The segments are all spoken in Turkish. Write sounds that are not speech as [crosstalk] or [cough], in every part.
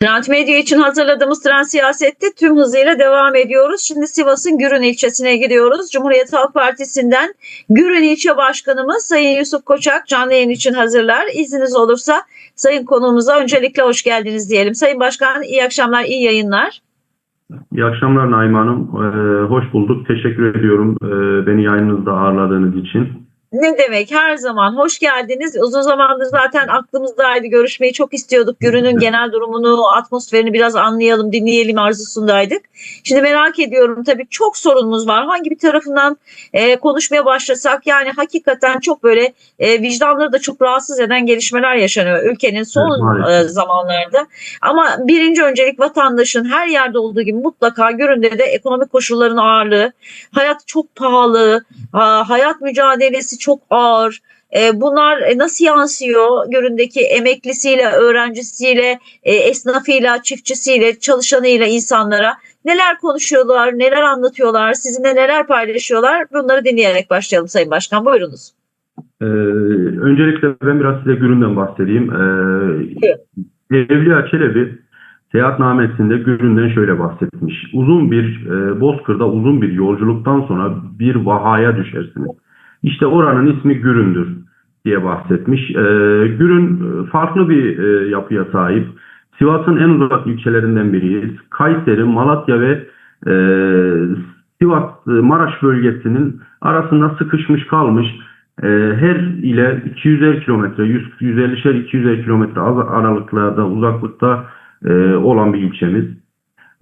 Trend Medya için hazırladığımız Trend Siyaset'te tüm hızıyla devam ediyoruz. Şimdi Sivas'ın Gürün ilçesine gidiyoruz. Cumhuriyet Halk Partisi'nden Gürün ilçe başkanımız Sayın Yusuf Koçak canlı yayın için hazırlar. İzniniz olursa Sayın konuğumuza öncelikle hoş geldiniz diyelim. Sayın Başkan iyi akşamlar, iyi yayınlar. İyi akşamlar Naim Hanım. Ee, hoş bulduk. Teşekkür ediyorum ee, beni yayınınızda ağırladığınız için. Ne demek her zaman hoş geldiniz. Uzun zamandır zaten aklımızdaydı. Görüşmeyi çok istiyorduk. Gürün'ün genel durumunu, atmosferini biraz anlayalım, dinleyelim arzusundaydık. Şimdi merak ediyorum tabii çok sorunumuz var. Hangi bir tarafından e, konuşmaya başlasak yani hakikaten çok böyle e, vicdanları da çok rahatsız eden gelişmeler yaşanıyor ülkenin son Evet, e, zamanlarda. Ama birinci öncelik vatandaşın her yerde olduğu gibi mutlaka Gürün'de de ekonomik koşulların ağırlığı, hayat çok pahalı, ha- hayat mücadelesi çok ağır. E, bunlar e, nasıl yansıyor Göründeki emeklisiyle, öğrencisiyle, e, esnafıyla, çiftçisiyle, çalışanıyla insanlara? Neler konuşuyorlar, neler anlatıyorlar, sizinle neler paylaşıyorlar? Bunları dinleyerek başlayalım Sayın Başkan. Buyurunuz. Ee, öncelikle ben biraz size Gürün'den bahsedeyim. Ee, Evliya Çelebi seyahatnamesinde Gürün'den şöyle bahsetmiş. Uzun bir e, Bozkır'da uzun bir yolculuktan sonra bir vahaya düşersiniz. İşte oranın ismi Gürün'dür diye bahsetmiş. Ee, Gürün e, farklı bir e, yapıya sahip. Sivas'ın en uzak ilçelerinden biriyiz. Kayseri, Malatya ve e, Sivas e, Maraş bölgesinin arasında sıkışmış kalmış. Her ile 200'er kilometre, 100 150'şer 200'er kilometre aralıklarda, uzaklıkta olan bir ilçemiz.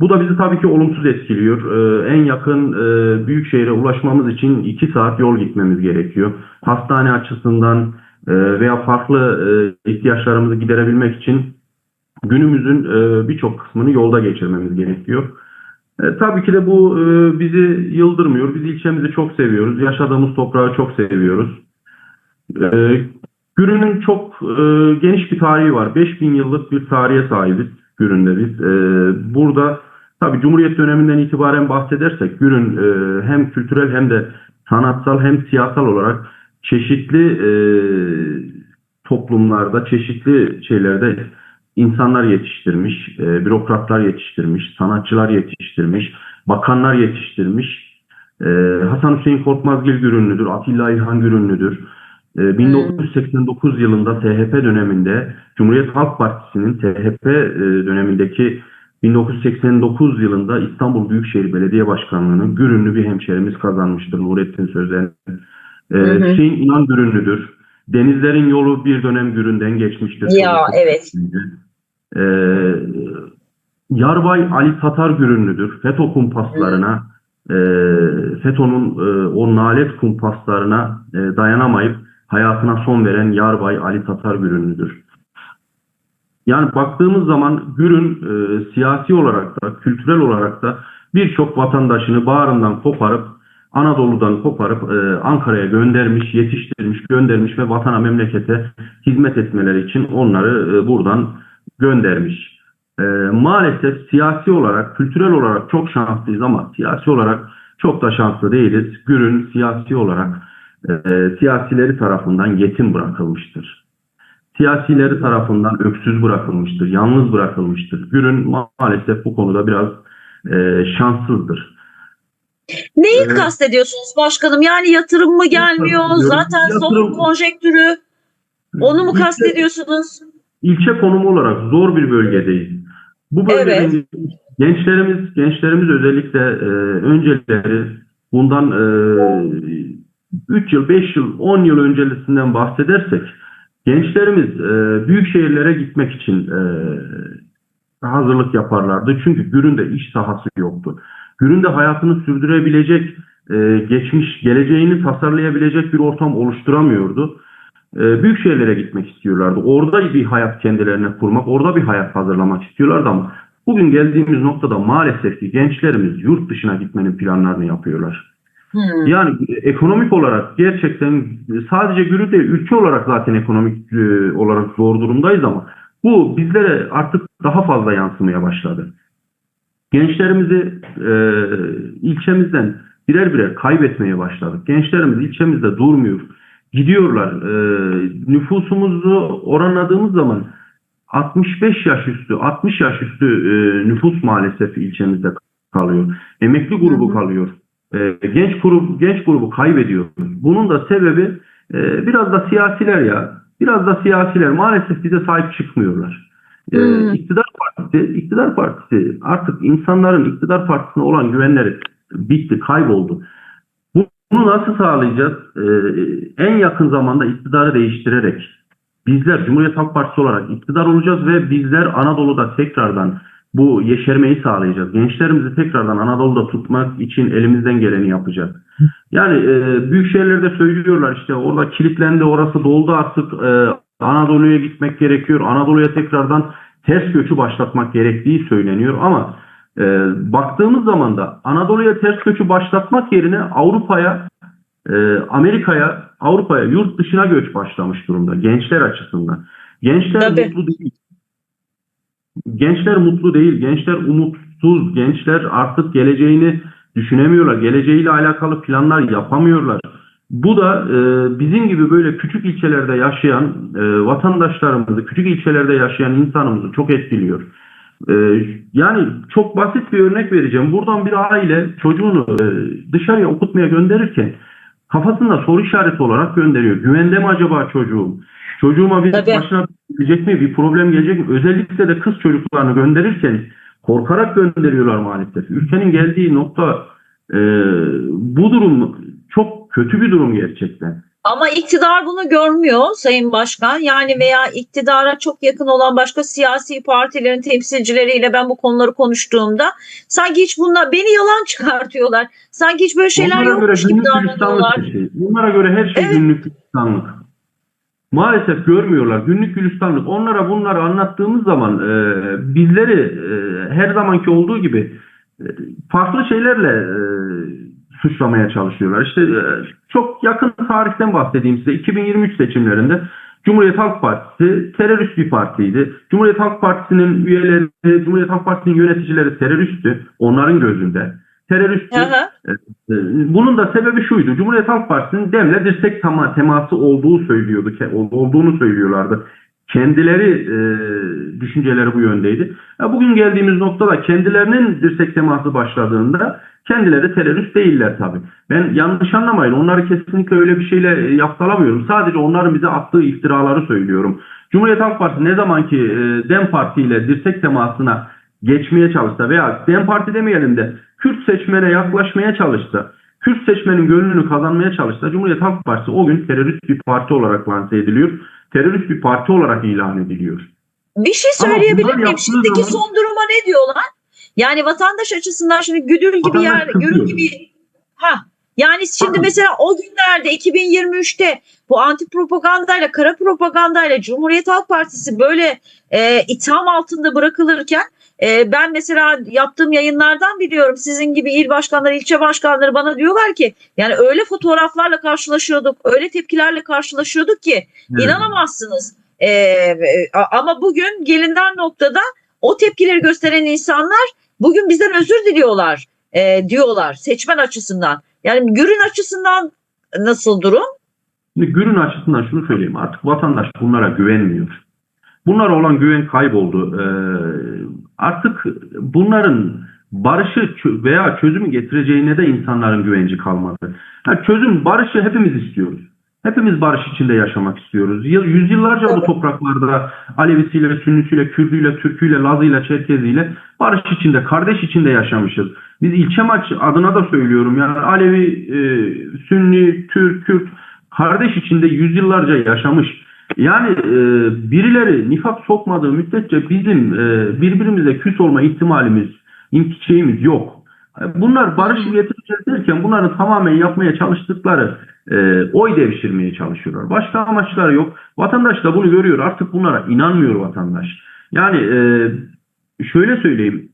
Bu da bizi tabii ki olumsuz etkiliyor. E, en yakın e, büyük şehre ulaşmamız için 2 saat yol gitmemiz gerekiyor. Hastane açısından e, veya farklı e, ihtiyaçlarımızı giderebilmek için günümüzün e, birçok kısmını yolda geçirmemiz gerekiyor. E, tabii ki de bu e, bizi yıldırmıyor. Biz ilçemizi çok seviyoruz. Yaşadığımız toprağı çok seviyoruz. E, Gürün'ün çok e, geniş bir tarihi var. 5000 yıllık bir tarihe sahibiz Gürün'de biz. E, burada tabii Cumhuriyet döneminden itibaren bahsedersek Gürün e, hem kültürel hem de sanatsal hem siyasal olarak çeşitli e, toplumlarda, çeşitli şeylerde insanlar yetiştirmiş, e, bürokratlar yetiştirmiş, sanatçılar yetiştirmiş, bakanlar yetiştirmiş. E, Hasan Hüseyin Korkmazgil Gürünlüdür, Atilla İlhan Gürünlüdür. E, 1989 yılında THP döneminde Cumhuriyet Halk Partisi'nin THP e, dönemindeki 1989 yılında İstanbul Büyükşehir Belediye Başkanlığı'nı Gürünlü bir hemşerimiz kazanmıştır Nurettin Sözen. E. Hüseyin İnan Gürünlüdür. Denizlerin yolu bir dönem Gürün'den geçmiştir. Ya evet. Ee, Yarbay Ali Tatar Gürünlüdür. FETÖ kumpaslarına, e, FETÖ'nün e, o nalet kumpaslarına e, dayanamayıp hayatına son veren Yarbay Ali Tatar Gürünlüdür. Yani baktığımız zaman Gürün e, siyasi olarak da, kültürel olarak da birçok vatandaşını bağrından koparıp Anadolu'dan koparıp e, Ankara'ya göndermiş, yetiştirmiş, göndermiş ve vatana memlekete hizmet etmeleri için onları e, buradan göndermiş. E, maalesef siyasi olarak, kültürel olarak çok şanslıyız ama siyasi olarak çok da şanslı değiliz. Gürün siyasi olarak e, siyasileri tarafından yetim bırakılmıştır. Siyasileri tarafından öksüz bırakılmıştır, yalnız bırakılmıştır. Gürün ma- maalesef bu konuda biraz e, şanssızdır. Neyi Evet. kastediyorsunuz başkanım? Yani yatırım mı gelmiyor? Yatırım- Zaten son yatırım- konjektürü. Onu mu İlçe- kastediyorsunuz? ilçe konumu olarak zor bir bölgedeyiz. Bu bölgenin gençlerimiz gençlerimiz özellikle e, önceleri bundan e, 3 yıl, 5 yıl, 10 yıl öncesinden bahsedersek gençlerimiz e, büyük şehirlere gitmek için e, hazırlık yaparlardı. Çünkü Gürün'de iş sahası yoktu. Gürün'de hayatını sürdürebilecek, e, geçmiş, geleceğini tasarlayabilecek bir ortam oluşturamıyordu e, büyük şehirlere gitmek istiyorlardı. Orada bir hayat kendilerine kurmak, orada bir hayat hazırlamak istiyorlardı ama bugün geldiğimiz noktada maalesef ki gençlerimiz yurt dışına gitmenin planlarını yapıyorlar. Hmm. Yani e, ekonomik olarak gerçekten e, sadece Gürü değil, ülke olarak zaten ekonomik e, olarak zor durumdayız ama bu bizlere artık daha fazla yansımaya başladı. Gençlerimizi e, ilçemizden birer birer kaybetmeye başladık. Gençlerimiz ilçemizde durmuyor. Gidiyorlar. E, nüfusumuzu oranladığımız zaman 65 yaş üstü, 60 yaş üstü e, nüfus maalesef ilçemizde kalıyor. Emekli grubu kalıyor. E, genç grubu genç grubu kaybediyor. Bunun da sebebi e, biraz da siyasiler ya. Biraz da siyasiler maalesef bize sahip çıkmıyorlar. E, Hmm. iktidar partisi, iktidar partisi artık insanların iktidar partisine olan güvenleri bitti, kayboldu. Bunu nasıl sağlayacağız? Ee, en yakın zamanda iktidarı değiştirerek bizler Cumhuriyet Halk Partisi olarak iktidar olacağız ve bizler Anadolu'da tekrardan bu yeşermeyi sağlayacağız. Gençlerimizi tekrardan Anadolu'da tutmak için elimizden geleni yapacağız. Yani e, büyük şehirlerde söylüyorlar işte orada kilitlendi, orası doldu artık e, Anadolu'ya gitmek gerekiyor. Anadolu'ya tekrardan ters göçü başlatmak gerektiği söyleniyor ama e, baktığımız zaman da Anadolu'ya ters göçü başlatmak yerine Avrupa'ya, e, Amerika'ya, Avrupa'ya, yurt dışına göç başlamış durumda gençler açısından. Gençler Tabii. mutlu değil. Gençler mutlu değil, gençler umutsuz, gençler artık geleceğini düşünemiyorlar, geleceğiyle alakalı planlar yapamıyorlar. Bu da e, bizim gibi böyle küçük ilçelerde yaşayan e, vatandaşlarımızı, küçük ilçelerde yaşayan insanımızı çok etkiliyor. Ee, yani çok basit bir örnek vereceğim. Buradan bir aile çocuğunu e, dışarıya okutmaya gönderirken kafasında soru işareti olarak gönderiyor. Güvende mi acaba çocuğum? Çocuğuma bir Tabii. başına gelecek mi? Bir problem gelecek mi? Özellikle de kız çocuklarını gönderirken korkarak gönderiyorlar maalesef. Ülkenin geldiği nokta e, bu durum çok kötü bir durum gerçekten. Ama iktidar bunu görmüyor Sayın Başkan. Yani veya iktidara çok yakın olan başka siyasi partilerin temsilcileriyle ben bu konuları konuştuğumda sanki hiç bunlar beni yalan [laughs] çıkartıyorlar. Sanki hiç böyle şeyler Onlara yokmuş gibi davranıyorlar. şey. Bunlara göre her şey Evet. günlük gülistanlık. Maalesef görmüyorlar. Günlük gülistanlık. Onlara bunları anlattığımız zaman e, bizleri e, her zamanki olduğu gibi e, farklı şeylerle e, suçlamaya çalışıyorlar. İşte e, çok yakın tarihten bahsedeyim size. 2023 seçimlerinde Cumhuriyet Halk Partisi terörist bir partiydi. Cumhuriyet Halk Partisi'nin üyeleri, Cumhuriyet Halk Partisi'nin yöneticileri teröristti. Onların gözünde. Teröristti. Ee, Bunun da sebebi şuydu. Cumhuriyet Halk Partisi'nin demle dirsek tema- teması olduğu söylüyordu, olduğunu söylüyorlardı. Kendileri e, düşünceleri bu yöndeydi. Ya bugün geldiğimiz noktada kendilerinin dirsek teması başladığında kendileri terörist değiller tabii. Ben yanlış anlamayın. Onları kesinlikle öyle bir şeyle e, yaptalamıyorum. Sadece onların bize attığı iftiraları söylüyorum. Cumhuriyet Halk Partisi ne zamanki e, DEM Parti ile dirsek temasına geçmeye çalışsa veya DEM Parti demeyelim de Kürt seçmene yaklaşmaya çalışsa, Kürt seçmenin gönlünü kazanmaya çalışsa Cumhuriyet Halk Partisi o gün terörist bir parti olarak lanse ediliyor. Terörist bir parti olarak ilan ediliyor. Bir şey söyleyebilir miyim? Şimdiki zaman- son duruma ne diyorlar? Yani vatandaş açısından şimdi güdül gibi Vatandaş yer, görün gibi ha yani şimdi mesela o günlerde 2023'te bu anti propagandayla, kara propagandayla Cumhuriyet Halk Partisi böyle e, itham altında bırakılırken e, ben mesela yaptığım yayınlardan biliyorum sizin gibi il başkanları, ilçe başkanları bana diyorlar ki yani öyle fotoğraflarla karşılaşıyorduk, öyle tepkilerle karşılaşıyorduk ki İnanamazsınız. Ee, e, ama bugün gelinen noktada o tepkileri gösteren insanlar bugün bizden özür diliyorlar e, diyorlar seçmen açısından. Yani Gürün açısından nasıl durum? Şimdi Gürün açısından şunu söyleyeyim. Artık vatandaş bunlara güvenmiyor. Bunlara olan güven kayboldu. Ee, artık bunların barışı veya çözümü getireceğine de insanların güvenci kalmadı. Ha, çözüm, barışı hepimiz istiyoruz. Hepimiz barış içinde yaşamak istiyoruz. Yıl, yüzyıllarca bu topraklarda Alevisiyle, Sünnisiyle, Kürdüyle, Türküyle, Lazıyla, Çerkeziyle barış içinde, kardeş içinde yaşamışız. Biz ilçe maç adına da söylüyorum. Yani Alevi, e, Sünni, Türk, Kürt kardeş içinde yüzyıllarca yaşamış. Yani e, birileri nifak sokmadığı müddetçe bizim e, birbirimize küs olma ihtimalimiz, şeyimiz yok. Bunlar barışı getireceğiz derken bunların tamamen yapmaya çalıştıkları e, oy devşirmeye çalışıyorlar. Başka amaçları yok. Vatandaş da bunu görüyor. Artık bunlara inanmıyor vatandaş. Yani e, şöyle söyleyeyim.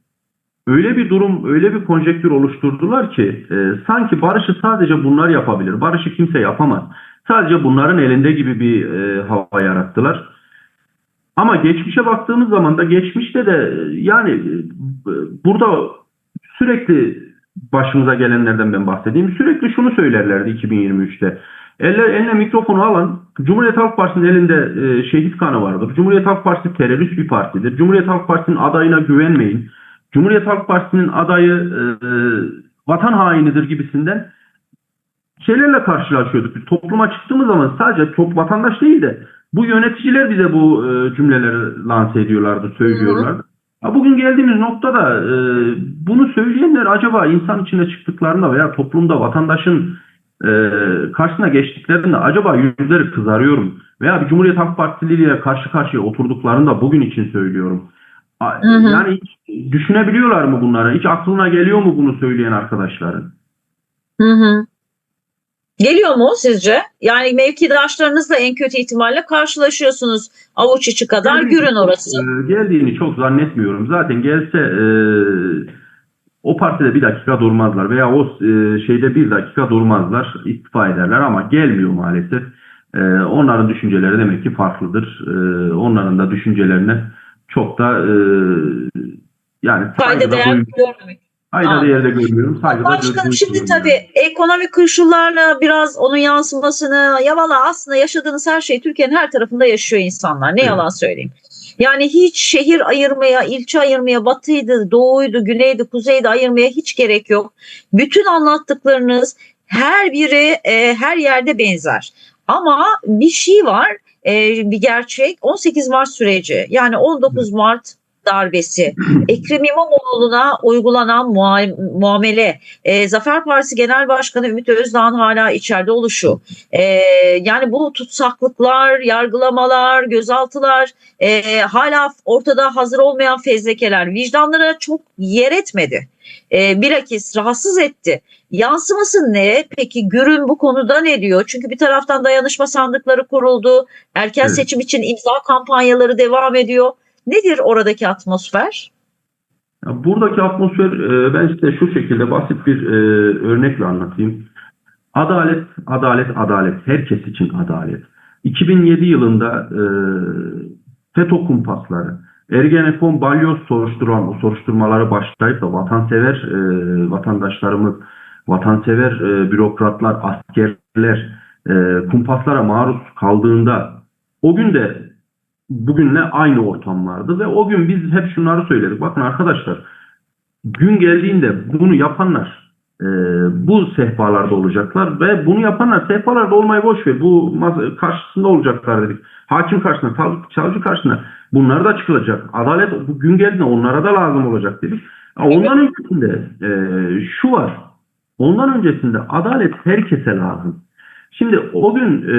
Öyle bir durum, öyle bir konjektür oluşturdular ki e, sanki barışı sadece bunlar yapabilir. Barışı kimse yapamaz. Sadece bunların elinde gibi bir e, hava yarattılar. Ama geçmişe baktığımız zaman da geçmişte de e, yani e, burada sürekli başımıza gelenlerden ben bahsedeyim. Sürekli şunu söylerlerdi 2023'te. Elle, eline mikrofonu alan Cumhuriyet Halk Partisi'nin elinde e, şehit kanı vardır. Cumhuriyet Halk Partisi terörist bir partidir. Cumhuriyet Halk Partisi'nin adayına güvenmeyin. Cumhuriyet Halk Partisi'nin adayı e, e, vatan hainidir gibisinden şeylerle karşılaşıyorduk. Biz topluma çıktığımız zaman sadece çok vatandaş değil de bu yöneticiler bize bu e, cümleleri lanse ediyorlardı, söylüyorlardı. Ha, Bugün geldiğimiz noktada e, bunu söyleyenler acaba insan içine çıktıklarında veya toplumda vatandaşın e, karşısına geçtiklerinde acaba yüzleri kızarıyor mu? Veya bir Cumhuriyet Halk Partili ile karşı karşıya oturduklarında bugün için söylüyorum. Yani hiç düşünebiliyorlar mı bunları? Hiç aklına geliyor mu bunu söyleyen arkadaşların? Hı hı. Geliyor mu sizce? Yani mevkidaşlarınızla en kötü ihtimalle karşılaşıyorsunuz. Avuç içi kadar Geldiğini gürün çok- orası. e, geldiğini çok zannetmiyorum. Zaten gelse e, o partide bir dakika durmazlar veya o e, şeyde bir dakika durmazlar, istifa ederler ama gelmiyor maalesef. E, onların düşünceleri demek ki farklıdır. E, onların da düşüncelerine çok da e, yani Fayda değer görmemek. Saygıda Aa. değerde görmüyorum. Saygıda Başkanım şimdi tabii ekonomik koşullarla biraz onun yansımasını ya valla aslında yaşadığınız her şey Türkiye'nin her tarafında yaşıyor insanlar. Ne Evet. yalan söyleyeyim. Yani hiç şehir ayırmaya, ilçe ayırmaya, batıydı, doğuydu, güneydi, kuzeydi ayırmaya hiç gerek yok. Bütün anlattıklarınız her biri e, her yerde benzer. Ama bir şey var, e, bir gerçek. 18 Mart süreci. Yani 19 Mart darbesi, [clears throat] Ekrem İmamoğlu'na uygulanan mua- muamele, e, Zafer Partisi Genel Başkanı Ümit Özdağ'ın hala içeride oluşu, e, yani bu tutsaklıklar, yargılamalar, gözaltılar, e, hala ortada hazır olmayan fezlekeler. Vicdanlara çok yer etmedi. E, bilakis rahatsız etti. Yansıması ne? Peki Gürün bu konuda ne diyor? Çünkü bir taraftan dayanışma sandıkları kuruldu. Erken Evet. seçim için imza kampanyaları devam ediyor. Nedir oradaki atmosfer? Buradaki atmosfer e, ben size şu şekilde basit bir e, örnekle anlatayım. Adalet, adalet, adalet. Herkes için adalet. 2007 yılında e, FETÖ kumpasları, Ergenekon balyoz soruşturan, soruşturmaları başlayıp da vatansever e, vatandaşlarımız, vatansever e, bürokratlar, askerler e, kumpaslara maruz kaldığında o gün de bugünle aynı ortam vardı ve o gün biz hep şunları söyledik. Bakın arkadaşlar gün geldiğinde bunu yapanlar e, bu sehpalarda olacaklar ve bunu yapanlar sehpalarda olmayı boş ver. Bu karşısında olacaklar dedik. Hakim karşısında, sav- savcı karşısında bunlar da çıkılacak. Adalet bu gün geldiğinde onlara da lazım olacak dedik. Ondan öncesinde e, şu var. Ondan öncesinde adalet herkese lazım. Şimdi o gün e,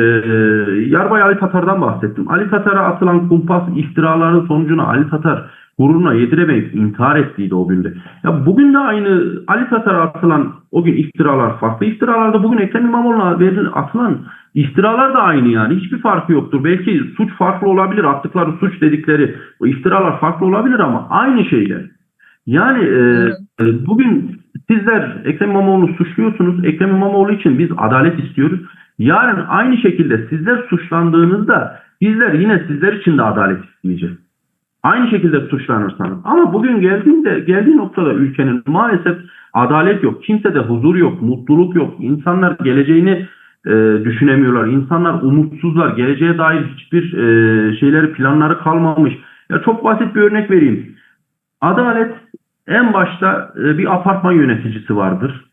Yarbay Ali Tatar'dan bahsettim. Ali Tatar'a atılan kumpas iftiraların sonucunu Ali Tatar gururuna yediremeyip intihar ettiydi o günde. Ya bugün de aynı Ali Tatar'a atılan o gün iftiralar farklı iftiralarda bugün Ekrem İmamoğlu'na verilen atılan iftiralar da aynı yani. Hiçbir farkı yoktur. Belki suç farklı olabilir. Attıkları suç dedikleri o iftiralar farklı olabilir ama aynı şeyler. Yani e, e, bugün sizler Ekrem İmamoğlu'nu suçluyorsunuz. Ekrem İmamoğlu için biz adalet istiyoruz. Yarın aynı şekilde sizler suçlandığınızda bizler yine sizler için de adalet isteyeceğiz. Aynı şekilde suçlanırsanız. Ama bugün geldiğinde geldiği noktada ülkenin maalesef adalet yok. Kimsede huzur yok, mutluluk yok. İnsanlar geleceğini e, düşünemiyorlar. İnsanlar umutsuzlar. Geleceğe dair hiçbir e, şeyleri, planları kalmamış. Ya çok basit bir örnek vereyim. Adalet en başta e, bir apartman yöneticisi vardır.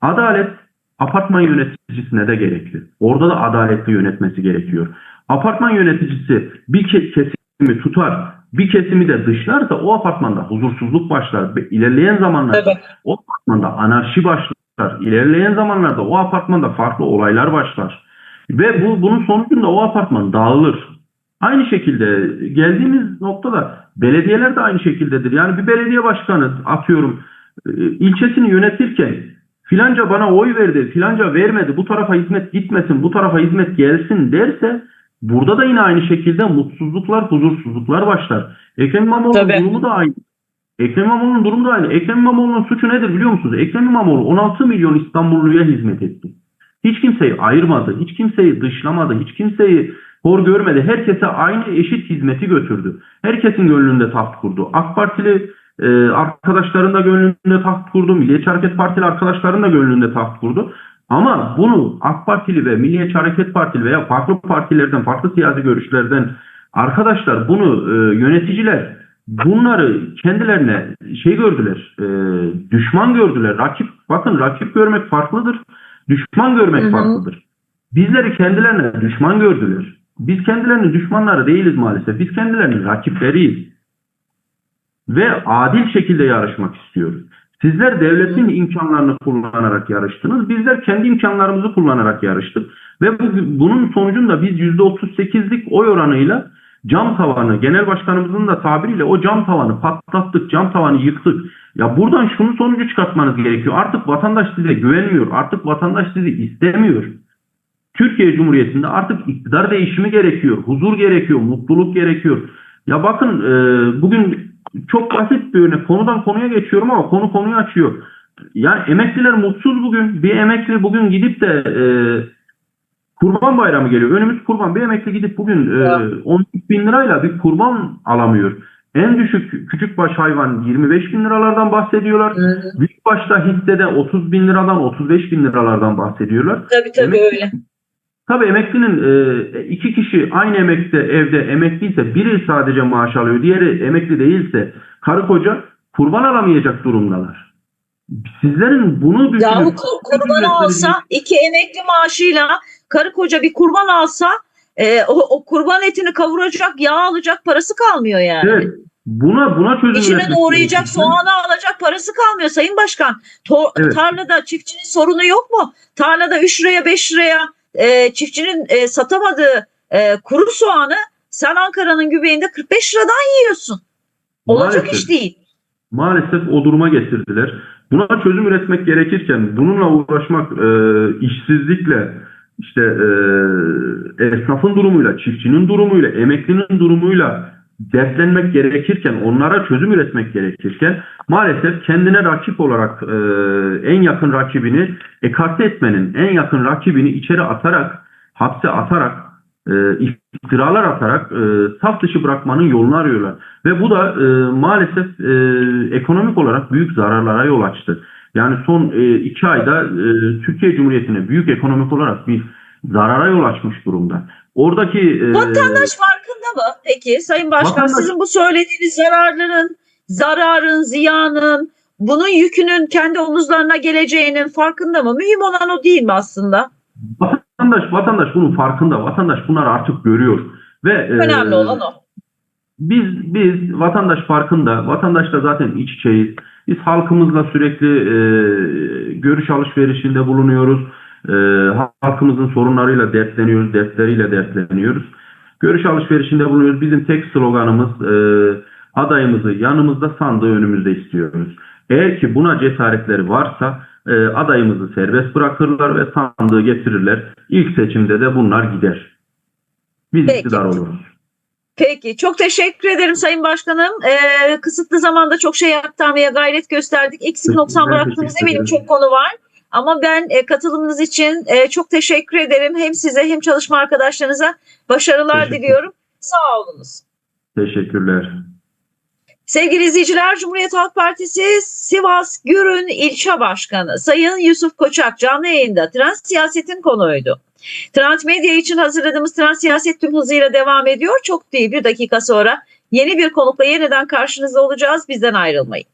Adalet apartman yöneticisine de gerekli. Orada da adaletli yönetmesi gerekiyor. Apartman yöneticisi bir ke- kesimi tutar, bir kesimi de dışlarsa o apartmanda huzursuzluk başlar. İlerleyen zamanlarda Tabii. o apartmanda anarşi başlar. İlerleyen zamanlarda o apartmanda farklı olaylar başlar. Ve bu bunun sonucunda o apartman dağılır. Aynı şekilde geldiğimiz noktada belediyeler de aynı şekildedir. Yani bir belediye başkanı atıyorum e, ilçesini yönetirken filanca bana oy verdi, filanca vermedi, bu tarafa hizmet gitmesin, bu tarafa hizmet gelsin derse burada da yine aynı şekilde mutsuzluklar, huzursuzluklar başlar. Ekrem İmamoğlu'nun durumu da aynı. Ekrem İmamoğlu'nun durumu da aynı. Ekrem İmamoğlu'nun suçu nedir biliyor musunuz? Ekrem İmamoğlu 16 milyon İstanbulluya hizmet etti. Hiç kimseyi ayırmadı, hiç kimseyi dışlamadı, hiç kimseyi hor görmedi. Herkese aynı eşit hizmeti götürdü. Herkesin gönlünde taht kurdu. AK Partili e, arkadaşların da gönlünde taht kurdu. Milliyetçi Hareket Partili arkadaşların da gönlünde taht kurdu. Ama bunu AK Partili ve Milliyetçi Hareket Partili veya farklı partilerden, farklı siyasi görüşlerden arkadaşlar bunu e, yöneticiler bunları kendilerine şey gördüler, e, düşman gördüler. Rakip, bakın rakip görmek farklıdır, düşman görmek Hı hı. farklıdır. Bizleri kendilerine düşman gördüler. Biz kendilerinin düşmanları değiliz maalesef. Biz kendilerinin rakipleriyiz. Ve adil şekilde yarışmak istiyoruz. Sizler devletin imkanlarını kullanarak yarıştınız. Bizler kendi imkanlarımızı kullanarak yarıştık. Ve bu, bunun sonucunda biz %38'lik oy oranıyla cam tavanı, genel başkanımızın da tabiriyle o cam tavanı patlattık, cam tavanı yıktık. Ya buradan şunu sonucu çıkartmanız gerekiyor. Artık vatandaş size güvenmiyor. Artık vatandaş sizi istemiyor. Türkiye Cumhuriyeti'nde artık iktidar değişimi gerekiyor. Huzur gerekiyor, mutluluk gerekiyor. Ya bakın e, bugün çok basit bir örnek. Konudan konuya geçiyorum ama konu konuyu açıyor. Yani emekliler mutsuz bugün. Bir emekli bugün gidip de e, kurban bayramı geliyor. Önümüz kurban. Bir emekli gidip bugün e, Ya. 13 bin lirayla bir kurban alamıyor. En düşük küçük baş hayvan 25 bin liralardan bahsediyorlar. Hı. Büyük başta hissede 30 bin liradan 35 bin liralardan bahsediyorlar. Tabii tabii Demek- öyle. Tabii emeklinin e, iki kişi aynı emekte evde emekliyse biri sadece maaş alıyor, diğeri emekli değilse karı koca kurban alamayacak durumdalar. Sizlerin bunu Yahu düşünüp kur- kurban alsa iki emekli maaşıyla karı koca bir kurban alsa e, o, o kurban etini kavuracak yağ alacak parası kalmıyor yani. evet, buna buna çözüm İçine doğrayacak gerekiyor. soğanı alacak parası kalmıyor Sayın Başkan. To- Evet. Tarlada çiftçinin sorunu yok mu? Tarlada 3 liraya 5 liraya e, çiftçinin e, satamadığı e, kuru soğanı sen Ankara'nın göbeğinde 45 liradan yiyorsun. Olacak Maalesef. iş değil. maalesef o duruma getirdiler. Buna çözüm üretmek gerekirken bununla uğraşmak e, işsizlikle işte e, esnafın durumuyla, çiftçinin durumuyla, emeklinin durumuyla dertlenmek gerekirken, onlara çözüm üretmek gerekirken maalesef kendine rakip olarak e, en yakın rakibini ekarte etmenin, en yakın rakibini içeri atarak, hapse atarak, e, iftiralar atarak e, saf dışı bırakmanın yolunu arıyorlar. Ve bu da e, maalesef e, ekonomik olarak büyük zararlara yol açtı. Yani son e, iki ayda e, Türkiye Cumhuriyeti'ne büyük ekonomik olarak bir zarara yol açmış durumda. Oradaki e, Vatandaş farkında mı? Peki Sayın Başkan Vatandaş- sizin bu söylediğiniz zararların, zararın, ziyanın, bunun yükünün kendi omuzlarına geleceğinin farkında mı? Mühim olan o değil mi aslında? vatandaş vatandaş bunun farkında. Vatandaş bunları artık görüyor ve e, Önemli olan o. Biz biz vatandaş farkında, vatandaşla zaten iç içeyiz. Biz halkımızla sürekli e, görüş alışverişinde bulunuyoruz. E, halkımızın sorunlarıyla dertleniyoruz, dertleriyle dertleniyoruz. Görüş alışverişinde bulunuyoruz. Bizim tek sloganımız e, adayımızı yanımızda sandığı önümüzde istiyoruz. Eğer ki buna cesaretleri varsa e, adayımızı serbest bırakırlar ve sandığı getirirler. İlk seçimde de bunlar gider. Biz Peki. iktidar oluruz. Peki çok teşekkür ederim Sayın Başkanım. Ee, kısıtlı zamanda çok şey aktarmaya gayret gösterdik. Eksik noksan bıraktığımız eminim çok konu var. Ama ben e, katılımınız için e, çok teşekkür ederim. Hem size hem çalışma arkadaşlarınıza başarılar diliyorum. Sağ olunuz. Teşekkürler. Sevgili izleyiciler, Cumhuriyet Halk Partisi Sivas Gürün İlçe Başkanı Sayın Yusuf Koçak canlı yayında trans siyasetin konuydu. Trans Medya için hazırladığımız trans siyaset tüm hızıyla devam ediyor. Çok değil bir dakika sonra yeni bir konukla yeniden karşınızda olacağız. Bizden ayrılmayın.